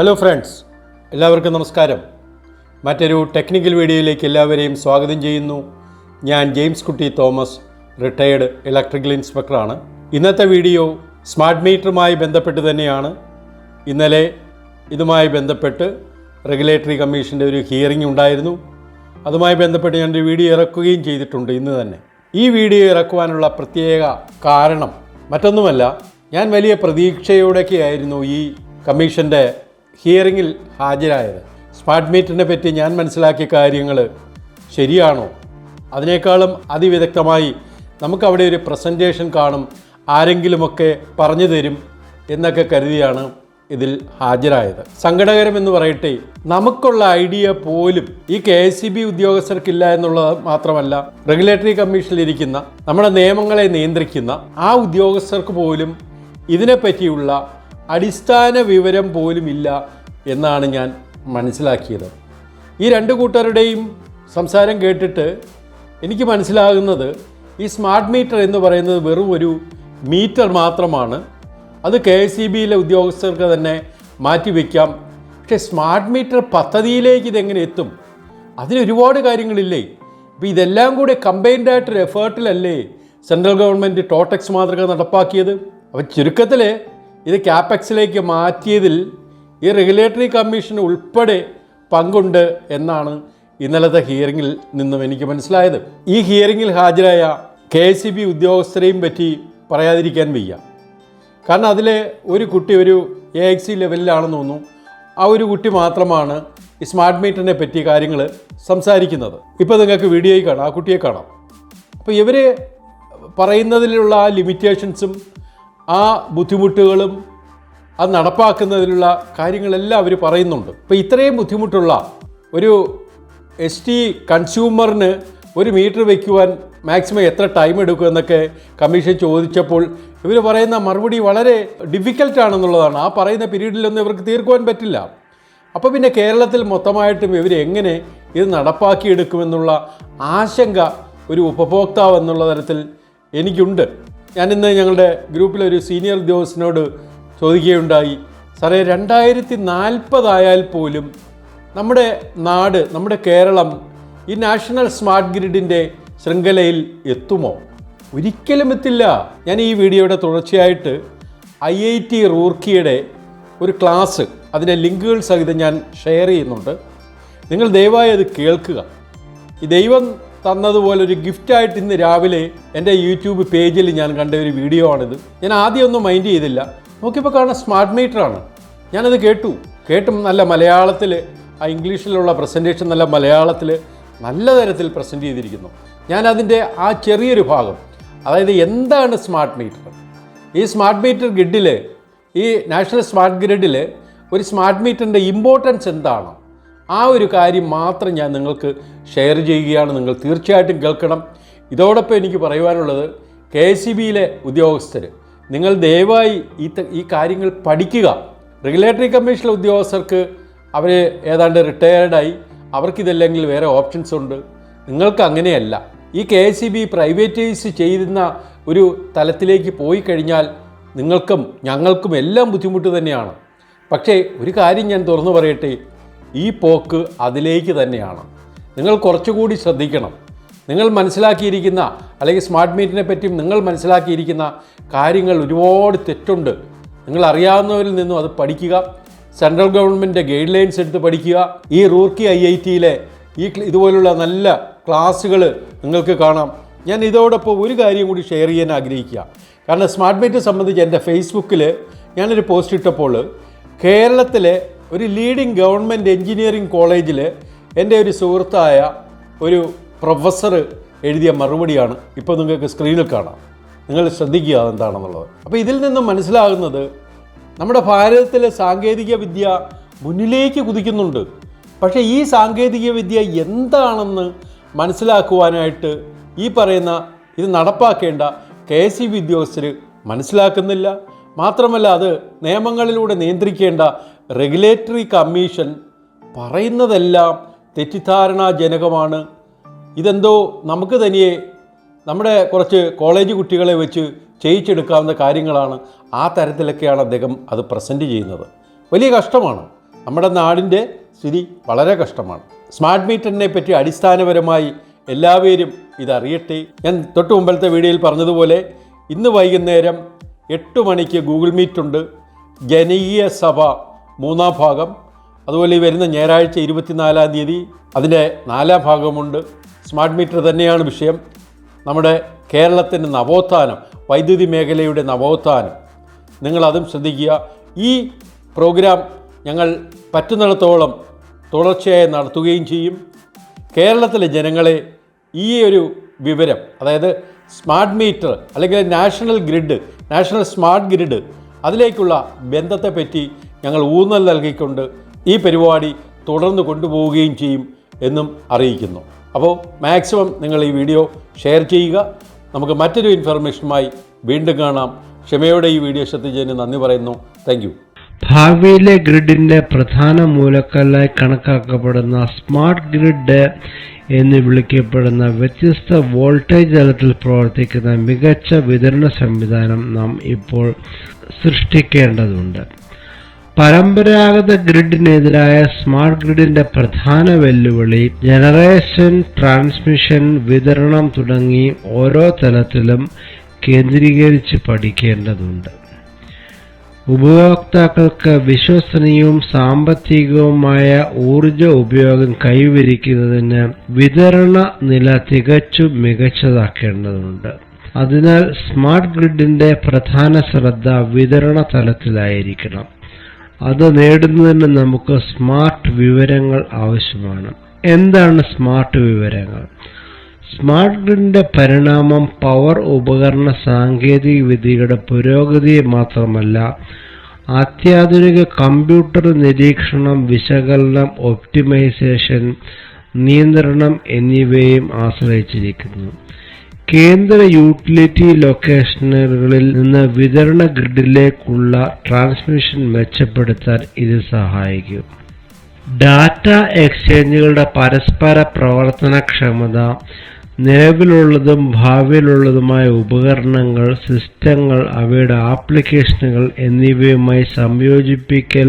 Hello friends എല്ലാവർക്കും നമസ്കാരം. മറ്റൊരു ടെക്നിക്കൽ വീഡിയോയിലേക്ക് എല്ലാവരെയും സ്വാഗതം ചെയ്യുന്നു. ഞാൻ ജെയിംസ് കുട്ടി തോമസ് റിട്ടയേർഡ് ഇലക്ട്രിക്കൽ ഇൻസ്പെക്ടറാണ് ഇന്നത്തെ വീഡിയോ സ്മാർട്ട് മീറ്ററുമായി ബന്ധപ്പെട്ട് തന്നെയാണ്. ഇന്നലെ ഇതുമായി ബന്ധപ്പെട്ട് റെഗുലേറ്ററി കമ്മീഷന്റെ ഒരു ഹിയറിംഗ് ഉണ്ടായിരുന്നു. അതുമായി ബന്ധപ്പെട്ട് ഞാനൊരു വീഡിയോ ഇറക്കുകയും ചെയ്തിട്ടുണ്ട് ഇന്ന് തന്നെ. ഈ വീഡിയോ ഇറക്കുവാനുള്ള പ്രത്യേക കാരണം മറ്റൊന്നുമല്ല ഞാൻ വലിയ പ്രതീക്ഷയോടെയൊക്കെ ആയിരുന്നു ഈ കമ്മീഷന്റെ ഹിയറിങ്ങിൽ ഹാജരായത്. സ്മാർട്ട് മീറ്ററിനെ പറ്റി ഞാൻ മനസ്സിലാക്കിയ കാര്യങ്ങൾ ശരിയാണോ? അതിനേക്കാളും അതിവിദഗ്ധമായി നമുക്കവിടെ ഒരു പ്രസന്റേഷൻ കാണും ആരെങ്കിലുമൊക്കെ പറഞ്ഞു തരും എന്നൊക്കെ കരുതിയാണ് ഇതിൽ ഹാജരായത്. സങ്കടകരമെന്ന് പറയട്ടെ നമുക്കുള്ള ഐഡിയ പോലും ഈ കെ എസ് സി ബി ഉദ്യോഗസ്ഥർക്കില്ല എന്നുള്ളത് മാത്രമല്ല റെഗുലേറ്ററി കമ്മീഷനിലിരിക്കുന്ന നമ്മുടെ നിയമങ്ങളെ നിയന്ത്രിക്കുന്ന ആ ഉദ്യോഗസ്ഥർക്ക് പോലും ഇതിനെപ്പറ്റിയുള്ള അടിസ്ഥാന വിവരം പോലും ഇല്ല എന്നാണ് ഞാൻ മനസ്സിലാക്കിയത്. ഈ രണ്ട് കൂട്ടരുടെയും സംസാരം കേട്ടിട്ട് എനിക്ക് മനസ്സിലാകുന്നത് ഈ സ്മാർട്ട് മീറ്റർ എന്ന് പറയുന്നത് വെറും ഒരു മീറ്റർ മാത്രമാണ്. അത് കെ എസ് ഇ ബിയിലെ ഉദ്യോഗസ്ഥർക്ക് തന്നെ മാറ്റിവെക്കാം പക്ഷേ സ്മാർട്ട് മീറ്റർ പദ്ധതിയിലേക്ക് ഇതെങ്ങനെ എത്തും? അതിനൊരുപാട് കാര്യങ്ങളില്ലേ? അപ്പോൾ ഇതെല്ലാം കൂടി കമ്പൈൻഡ് ആയിട്ടൊരു എഫേർട്ടിലല്ലേ സെൻട്രൽ ഗവൺമെന്റ് ടോട്ടക്സ് മാതൃക നടപ്പാക്കിയത്? അപ്പോൾ ചുരുക്കത്തിൽ ഇത് ക്യാപെക്സിലേക്ക് മാറ്റിയതിൽ ഈ റെഗുലേറ്ററി കമ്മീഷൻ ഉൾപ്പെടെ പങ്കുണ്ട് എന്നാണ് ഇന്നലത്തെ ഹിയറിങ്ങിൽ നിന്നും എനിക്ക് മനസ്സിലായത്. ഈ ഹിയറിങ്ങിൽ ഹാജരായ കെ എസ് സി ബി ഉദ്യോഗസ്ഥരെയും പറ്റി പറയാതിരിക്കാൻ വയ്യ. കാരണം അതിലെ ഒരു കുട്ടി ഒരു എ എക്സ് സി ലെവലിലാണെന്ന് തോന്നുന്നു. ആ ഒരു കുട്ടി മാത്രമാണ് ഈ സ്മാർട്ട് മീറ്ററിനെ പറ്റി കാര്യങ്ങൾ സംസാരിക്കുന്നത്. ഇപ്പോൾ നിങ്ങൾക്ക് വീഡിയോയിൽ കാണാം ആ കുട്ടിയെ കാണാം. അപ്പോൾ ഇവർ പറയുന്നതിലുള്ള ആ ലിമിറ്റേഷൻസും ആ ബുദ്ധിമുട്ടുകളും അത് നടപ്പാക്കുന്നതിനുള്ള കാര്യങ്ങളെല്ലാം അവർ പറയുന്നുണ്ട്. ഇപ്പോൾ ഇത്രയും ബുദ്ധിമുട്ടുള്ള ഒരു എസ് ടി കൺസ്യൂമറിന് ഒരു മീറ്റർ വയ്ക്കുവാൻ മാക്സിമം എത്ര ടൈം എടുക്കും എന്നൊക്കെ കമ്മീഷൻ ചോദിച്ചപ്പോൾ ഇവർ പറയുന്ന മറുപടി വളരെ ഡിഫിക്കൽട്ടാണെന്നുള്ളതാണ് ആ പറയുന്ന പീരീഡിലൊന്നും ഇവർക്ക് തീർക്കുവാൻ പറ്റില്ല. അപ്പോൾ പിന്നെ കേരളത്തിൽ മൊത്തമായിട്ടും ഇവർ എങ്ങനെ ഇത് നടപ്പാക്കിയെടുക്കുമെന്നുള്ള ആശങ്ക ഒരു ഉപഭോക്താവ് എന്നുള്ള തരത്തിൽ എനിക്കുണ്ട്. ഞാനിന്ന് ഞങ്ങളുടെ ഗ്രൂപ്പിലെ ഒരു സീനിയർ ഉദ്യോഗസ്ഥനോട് ചോദിക്കുകയുണ്ടായി. സാറേ രണ്ടായിരത്തി നാൽപ്പതായാൽ പോലും നമ്മുടെ നാട് നമ്മുടെ കേരളം ഈ നാഷണൽ സ്മാർട്ട് ഗ്രിഡിന്റെ ശൃംഖലയിൽ എത്തുമോ? ഒരിക്കലും എത്തില്ല. ഞാൻ ഈ വീഡിയോയുടെ തുടർച്ചയായിട്ട് ഐ ഐ ടി റൂർക്കിയുടെ ഒരു ക്ലാസ് അതിന്റെ ലിങ്കുകൾ സഹിതം ഞാൻ ഷെയർ ചെയ്യുന്നുണ്ട്. നിങ്ങൾ ദയവായി അത് കേൾക്കുക. ഈ ദൈവം തന്നതുപോലെ ഒരു ഗിഫ്റ്റായിട്ട് ഇന്ന് രാവിലെ എന്റെ യൂട്യൂബ് പേജിൽ ഞാൻ കണ്ട ഒരു വീഡിയോ ആണിത്. ഞാൻ ആദ്യം ഒന്നും മൈൻഡ് ചെയ്തില്ല. നോക്കിയപ്പോൾ കാണാൻ സ്മാർട്ട് മീറ്ററാണ്. ഞാനത് കേട്ടു. കേട്ടും നല്ല മലയാളത്തിൽ ആ ഇംഗ്ലീഷിലുള്ള പ്രസന്റേഷൻ നല്ല മലയാളത്തിൽ നല്ല തരത്തിൽ പ്രസന്റ് ചെയ്തിരിക്കുന്നു. ഞാൻ അതിന്റെ ആ ചെറിയൊരു ഭാഗം അതായത് എന്താണ് സ്മാർട്ട് മീറ്റർ? ഈ സ്മാർട്ട് മീറ്റർ ഗ്രിഡിൽ ഈ നാഷണൽ സ്മാർട്ട് ഗ്രിഡിൽ ഒരു സ്മാർട്ട് മീറ്ററിന്റെ ഇമ്പോർട്ടൻസ് എന്താണ് ആ ഒരു കാര്യം മാത്രം ഞാൻ നിങ്ങൾക്ക് ഷെയർ ചെയ്യുകയാണ്. നിങ്ങൾ തീർച്ചയായിട്ടും കേൾക്കണം. ഇതോടൊപ്പം എനിക്ക് പറയുവാനുള്ളത് കെ എസ് സി ബിയിലെ ഉദ്യോഗസ്ഥർ നിങ്ങൾ ദയവായി ഈ ഈ കാര്യങ്ങൾ പഠിക്കുക. റെഗുലേറ്ററി കമ്മീഷനിലെ ഉദ്യോഗസ്ഥർക്ക് അവർ ഏതാണ്ട് റിട്ടയേർഡായി അവർക്കിതല്ലെങ്കിൽ വേറെ ഓപ്ഷൻസ് ഉണ്ട്. നിങ്ങൾക്ക് അങ്ങനെയല്ല. ഈ K S C B privatise ചെയ്യുന്ന ഒരു തലത്തിലേക്ക് പോയി കഴിഞ്ഞാൽ നിങ്ങൾക്കും ഞങ്ങൾക്കും എല്ലാം ബുദ്ധിമുട്ട് തന്നെയാണ്. പക്ഷേ ഒരു കാര്യം ഞാൻ തുറന്നു പറയട്ടെ. ഈ പോക്ക് അതിലേക്ക് തന്നെയാണ്. നിങ്ങൾ കുറച്ചുകൂടി ശ്രദ്ധിക്കണം. നിങ്ങൾ മനസ്സിലാക്കിയിരിക്കുന്ന അല്ലെങ്കിൽ സ്മാർട്ട് മീറ്റിനെ പറ്റിയും നിങ്ങൾ മനസ്സിലാക്കിയിരിക്കുന്ന കാര്യങ്ങൾ ഒരുപാട് തെറ്റുണ്ട്. നിങ്ങൾ അറിയാവുന്നവരിൽ നിന്നും അത് പഠിക്കുക. സെൻട്രൽ ഗവൺമെന്റിന്റെ ഗൈഡ് ലൈൻസ് എടുത്ത് പഠിക്കുക. ഈ റൂർക്കി ഐ ഐ ടിയിലെ ഈ ഇതുപോലുള്ള നല്ല ക്ലാസ്സുകൾ നിങ്ങൾക്ക് കാണാം. ഞാൻ ഇതോടൊപ്പം ഒരു കാര്യം കൂടി ഷെയർ ചെയ്യാൻ ആഗ്രഹിക്കുക. കാരണം സ്മാർട്ട് മീറ്റർ സംബന്ധിച്ച് എന്റെ ഫേസ്ബുക്കിൽ ഞാനൊരു പോസ്റ്റ് ഇട്ടപ്പോൾ കേരളത്തിലെ ഒരു ലീഡിംഗ് ഗവൺമെന്റ് എൻജിനീയറിംഗ് കോളേജിൽ എന്റെ ഒരു സുഹൃത്തായ ഒരു പ്രൊഫസർ എഴുതിയ മറുപടിയാണ് ഇപ്പോൾ നിങ്ങൾക്ക് സ്ക്രീനിൽ കാണാം. നിങ്ങൾ ശ്രദ്ധിക്കുക അതെന്താണെന്നുള്ളത്. അപ്പോൾ ഇതിൽ നിന്നും മനസ്സിലാകുന്നത് നമ്മുടെ ഭാരതത്തിലെ സാങ്കേതിക വിദ്യ മുന്നിലേക്ക് കുതിക്കുന്നുണ്ട്. പക്ഷേ ഈ സാങ്കേതിക വിദ്യ എന്താണെന്ന് മനസ്സിലാക്കുവാനായിട്ട് ഈ പറയുന്ന ഇത് നടപ്പാക്കേണ്ട കെ എസ് ഇ ബി ഉദ്യോഗസ്ഥർ മനസ്സിലാക്കുന്നില്ല. മാത്രമല്ല അത് നിയമങ്ങളിലൂടെ നിയന്ത്രിക്കേണ്ട റെഗുലേറ്ററി കമ്മീഷൻ പറയുന്നതെല്ലാം തെറ്റിദ്ധാരണാജനകമാണ്. ഇതെന്തോ നമുക്ക് തനിയെ നമ്മുടെ കുറച്ച് കോളേജ് കുട്ടികളെ വെച്ച് ചെയ്യിച്ചെടുക്കാവുന്ന കാര്യങ്ങളാണ് ആ തരത്തിലൊക്കെയാണ് അദ്ദേഹം അത് പ്രസന്റ് ചെയ്യുന്നത്. വലിയ കഷ്ടമാണ്. നമ്മുടെ നാടിന്റെ സ്ഥിതി വളരെ കഷ്ടമാണ്. സ്മാർട്ട് മീറ്ററിനെ പറ്റി അടിസ്ഥാനപരമായി എല്ലാവരും ഇതറിയട്ടെ. ഞാൻ തൊട്ട് മുമ്പത്തെ വീഡിയോയിൽ പറഞ്ഞതുപോലെ ഇന്ന് വൈകുന്നേരം എട്ട് മണിക്ക് ഗൂഗിൾ മീറ്റുണ്ട് ജനകീയ സഭ മൂന്നാം ഭാഗം. അതുപോലെ ഈ വരുന്ന ഞായറാഴ്ച ഇരുപത്തിനാലാം തീയതി അതിന്റെ നാലാം ഭാഗമുണ്ട്. സ്മാർട്ട് മീറ്റർ തന്നെയാണ് വിഷയം. നമ്മുടെ കേരളത്തിന്റെ നവോത്ഥാനം വൈദ്യുതി മേഖലയുടെ നവോത്ഥാനം. നിങ്ങളതും ശ്രദ്ധിക്കുക. ഈ പ്രോഗ്രാം ഞങ്ങൾ പറ്റുന്നിടത്തോളം തുടർച്ചയായി നടത്തുകയും ചെയ്യും. കേരളത്തിലെ ജനങ്ങളെ ഈ ഒരു വിവരം അതായത് സ്മാർട്ട് മീറ്റർ അല്ലെങ്കിൽ national grid national smart grid അതിലേക്കുള്ള ബന്ധത്തെപ്പറ്റി ഞങ്ങൾ ഊന്നൽ നൽകിക്കൊണ്ട് ഈ പരിപാടി തുടർന്ന് കൊണ്ടുപോവുകയും ചെയ്യും എന്നും അറിയിക്കുന്നു. അപ്പോൾ മാക്സിമം നിങ്ങൾ ഈ വീഡിയോ ഷെയർ ചെയ്യുക. നമുക്ക് മറ്റൊരു ഇൻഫർമേഷനുമായി വീണ്ടും കാണാം. ക്ഷമയോടെ ഈ വീഡിയോ ശ്രദ്ധിച്ചതിന് നന്ദി പറയുന്നു. താങ്ക് ഭാവിയിലെ ഗ്രിഡിന്റെ പ്രധാന മൂലക്കല്ലായി കണക്കാക്കപ്പെടുന്ന സ്മാർട്ട് ഗ്രിഡ് എന്ന് വിളിക്കപ്പെടുന്ന വ്യത്യസ്ത വോൾട്ടേജ് തലത്തിൽ പ്രവർത്തിക്കുന്ന മികച്ച വിതരണ സംവിധാനം നാം ഇപ്പോൾ സൃഷ്ടിക്കേണ്ടതുണ്ട്. പരമ്പരാഗത ഗ്രിഡിനെതിരായ സ്മാർട്ട് ഗ്രിഡിന്റെ പ്രധാന വെല്ലുവിളി ജനറേഷൻ ട്രാൻസ്മിഷൻ വിതരണം തുടങ്ങി ഓരോ തലത്തിലും കേന്ദ്രീകരിച്ച് പഠിക്കേണ്ടതുണ്ട്. ഉപഭോക്താക്കൾക്ക് വിശ്വസനീയവും സാമ്പത്തികവുമായ ഊർജ ഉപയോഗം കൈവരിക്കുന്നതിന് വിതരണ നില തികച്ചും മികച്ചതാക്കേണ്ടതുണ്ട്. അതിനാൽ സ്മാർട്ട് ഗ്രിഡിന്റെ പ്രധാന ശ്രദ്ധ വിതരണ തലത്തിലായിരിക്കണം. അത് നേടുന്നതിന് നമുക്ക് സ്മാർട്ട് വിവരങ്ങൾ ആവശ്യമാണ്. എന്താണ് സ്മാർട്ട് വിവരങ്ങൾ? സ്മാർട്ട് ഗ്രിഡിന്റെ പരിണാമം പവർ ഉപകരണ സാങ്കേതിക വിദ്യയുടെ പുരോഗതിയെ മാത്രമല്ല അത്യാധുനിക കമ്പ്യൂട്ടർ നിരീക്ഷണം വിശകലനം ഒപ്റ്റിമൈസേഷൻ നിയന്ത്രണം എന്നിവയെയും ആശ്രയിച്ചിരിക്കുന്നു. കേന്ദ്ര യൂട്ടിലിറ്റി ലൊക്കേഷനുകളിൽ നിന്ന് വിതരണ ഗ്രിഡിലേക്കുള്ള ട്രാൻസ്മിഷൻ മെച്ചപ്പെടുത്താൻ ഇത് സഹായിക്കും. ഡാറ്റ എക്സ്ചേഞ്ചുകളുടെ പരസ്പര പ്രവർത്തനക്ഷമത നിലവിലുള്ളതും ഭാവിയിലുള്ളതുമായ ഉപകരണങ്ങൾ സിസ്റ്റങ്ങൾ അവയുടെ ആപ്ലിക്കേഷനുകൾ എന്നിവയുമായി സംയോജിപ്പിക്കൽ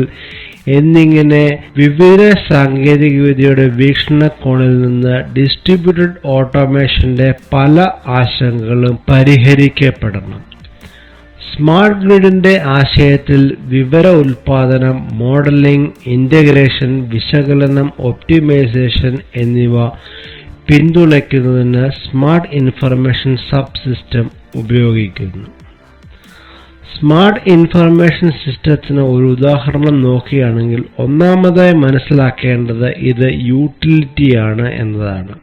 എന്നിങ്ങനെ വിവിധ സാങ്കേതികവിദ്യയുടെ വീക്ഷണകോണിൽ നിന്ന് ഡിസ്ട്രിബ്യൂട്ടഡ് ഓട്ടോമേഷന്റെ പല ആശങ്കകളും പരിഹരിക്കപ്പെടണം. സ്മാർട്ട് ഗ്രിഡിന്റെ ആശയത്തിൽ വിവര ഉൽപാദനം മോഡലിംഗ് ഇന്റഗ്രേഷൻ വിശകലനം ഒപ്റ്റിമൈസേഷൻ എന്നിവ പിന്തുണയ്ക്കുന്നതിന് സ്മാർട്ട് ഇൻഫർമേഷൻ സബ് സിസ്റ്റം ഉപയോഗിക്കുന്നു. സ്മാർട്ട് ഇൻഫർമേഷൻ സിസ്റ്റത്തിന് ഒരു ഉദാഹരണം നോക്കുകയാണെങ്കിൽ ഒന്നാമതായി മനസ്സിലാക്കേണ്ടത് ഇത് യൂട്ടിലിറ്റിയാണ് എന്നതാണ്.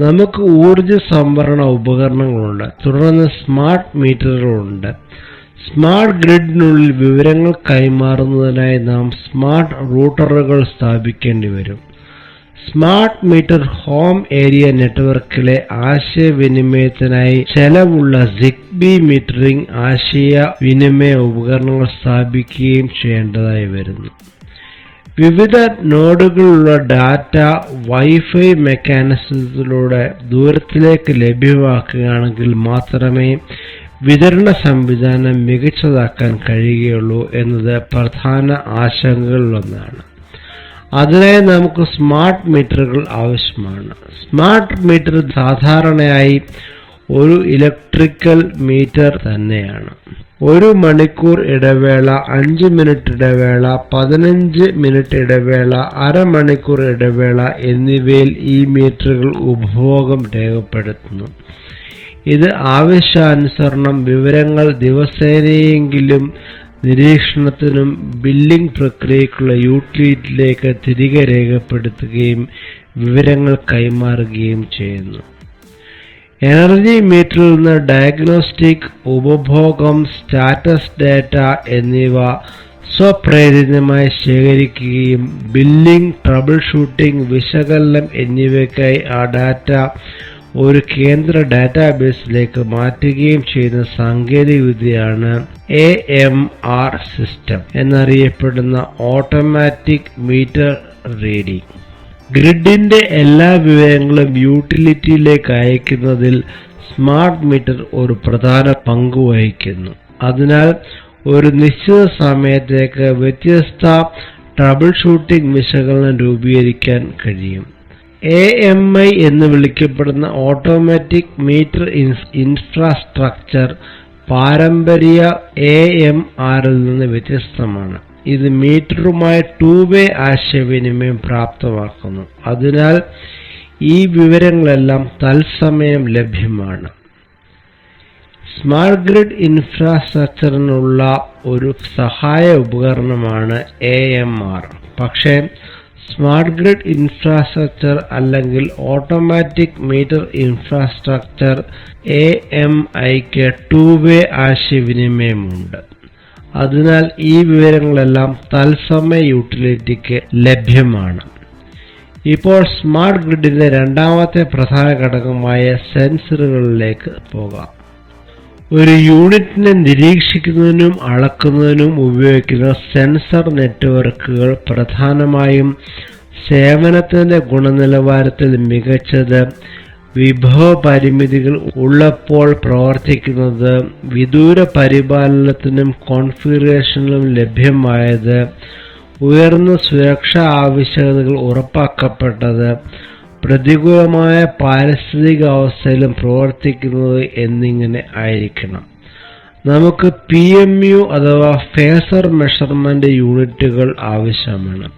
നമുക്ക് ഊർജ സംഭരണ ഉപകരണങ്ങളുണ്ട്. തുടർന്ന് സ്മാർട്ട് മീറ്ററുകളുണ്ട്. സ്മാർട്ട് ഗ്രിഡിനുള്ളിൽ വിവരങ്ങൾ കൈമാറുന്നതിനായി നാം സ്മാർട്ട് റൂട്ടറുകൾ സ്ഥാപിക്കേണ്ടി വരും. സ്മാർട്ട് മീറ്റർ ഹോം ഏരിയ നെറ്റ്വർക്കിലെ ആശയവിനിമയത്തിനായി ചെലവുള്ള സിഗ്ബി മീറ്ററിംഗ് ആശയവിനിമയ ഉപകരണങ്ങൾ സ്ഥാപിക്കുകയും ചെയ്യേണ്ടതായി വരുന്നു. വിവിധ നോഡുകളിലുള്ള ഡാറ്റ വൈഫൈ മെക്കാനിസത്തിലൂടെ ദൂരത്തിലേക്ക് ലഭ്യമാക്കുകയാണെങ്കിൽ മാത്രമേ വിതരണ സംവിധാനം മികച്ചതാക്കാൻ കഴിയുകയുള്ളൂ എന്നത് പ്രധാന ആശങ്കകളിലൊന്നാണ്. അതിനായി നമുക്ക് സ്മാർട്ട് മീറ്ററുകൾ ആവശ്യമാണ്. സ്മാർട്ട് മീറ്റർ സാധാരണയായി ഒരു ഇലക്ട്രിക്കൽ മീറ്റർ തന്നെയാണ്. ഒരു മണിക്കൂർ ഇടവേള അഞ്ച് മിനിറ്റ് ഇടവേള പതിനഞ്ച് മിനിറ്റ് ഇടവേള അരമണിക്കൂർ ഇടവേള എന്നിവയിൽ ഈ മീറ്ററുകൾ ഉപഭോഗം രേഖപ്പെടുത്തുന്നു. ഇത് ആവശ്യാനുസരണം വിവരങ്ങൾ ദിവസേനയെങ്കിലും നിരീക്ഷണത്തിനും ബില്ലിംഗ് പ്രക്രിയയ്ക്കുള്ള യൂട്ടിലിറ്റിയിലേക്ക് തിരികെ രേഖപ്പെടുത്തുകയും വിവരങ്ങൾ കൈമാറുകയും ചെയ്യുന്നു. എനർജി മീറ്ററിൽ നിന്ന് ഡയഗ്നോസ്റ്റിക് ഉപഭോഗം സ്റ്റാറ്റസ് ഡാറ്റ എന്നിവ സ്വപ്രേരിതമായി ശേഖരിക്കുകയും ബില്ലിംഗ് ട്രബിൾ ഷൂട്ടിംഗ് വിശകലനം എന്നിവയ്ക്കായി ആ ഡാറ്റ ഒരു കേന്ദ്ര ഡാറ്റാബേസിലേക്ക് മാറ്റുകയും ചെയ്യുന്ന സാങ്കേതികവിദ്യയാണ് ആർ സിസ്റ്റം എന്നറിയപ്പെടുന്ന ഓട്ടോമാറ്റിക് മീറ്റർ റീഡിംഗ് ഗ്രിഡിന്റെ എല്ലാ വിവരങ്ങളും യൂട്ടിലിറ്റിയിലേക്ക് അയക്കുന്നതിൽ സ്മാർട്ട് മീറ്റർ ഒരു പ്രധാന പങ്ക് വഹിക്കുന്നു. അതിനാൽ ഒരു നിശ്ചിത സമയത്തേക്ക് വ്യത്യസ്ത ട്രബിൾ ഷൂട്ടിംഗ് വിശകലനം രൂപീകരിക്കാൻ കഴിയും. ഐ എന്ന് വിളിക്കപ്പെടുന്ന ഓട്ടോമാറ്റിക് മീറ്റർ ഇൻഫ്രാസ്ട്രക്ചർ പാരമ്പര്യ ആറിൽ നിന്ന് വ്യത്യസ്തമാണ്. ഇത് മീറ്ററുമായി ടൂ വേ ആശയവിനിമയം പ്രാപ്തമാക്കുന്നു. അതിനാൽ ഈ വിവരങ്ങളെല്ലാം തത്സമയം ലഭ്യമാണ്. സ്മാർട്ട് ഗ്രിഡ് ഇൻഫ്രാസ്ട്രക്ചറിനുള്ള ഒരു സഹായ ഉപകരണമാണ് ആർ പക്ഷേ സ്മാർട്ട് ഗ്രിഡ് ഇൻഫ്രാസ്ട്രക്ചർ അല്ലെങ്കിൽ automatic meter infrastructure A M ഐക്ക് ടൂ വേ ആശയവിനിമയമുണ്ട്. അതിനാൽ ഈ വിവരങ്ങളെല്ലാം തത്സമയ യൂട്ടിലിറ്റിക്ക് ലഭ്യമാണ്. ഇപ്പോൾ സ്മാർട്ട് ഗ്രിഡിന്റെ രണ്ടാമത്തെ പ്രധാന ഘടകമായ സെൻസറുകളിലേക്ക് പോകാം. ഒരു യൂണിറ്റിനെ നിരീക്ഷിക്കുന്നതിനും അളക്കുന്നതിനും ഉപയോഗിക്കുന്ന സെൻസർ നെറ്റ്വർക്കുകൾ പ്രധാനമായും സേവനത്തിന്റെ ഗുണനിലവാരത്തിൽ മികച്ചത് വിഭവ പരിമിതികൾ ഉള്ളപ്പോൾ പ്രവർത്തിക്കുന്നത് വിദൂര പരിപാലനത്തിനും കോൺഫിഗറേഷനിലും ലഭ്യമായത് ഉയർന്ന സുരക്ഷാ ആവശ്യകതകൾ ഉറപ്പാക്കപ്പെട്ടത് പ്രതികൂലമായ പാരിസ്ഥിതിക അവസ്ഥയിലും പ്രവർത്തിക്കുന്നത് എന്നിങ്ങനെ ആയിരിക്കണം. നമുക്ക് യു അഥവാ ഫേസർ മെഷർമെന്റ് യൂണിറ്റുകൾ ആവശ്യമാണ്.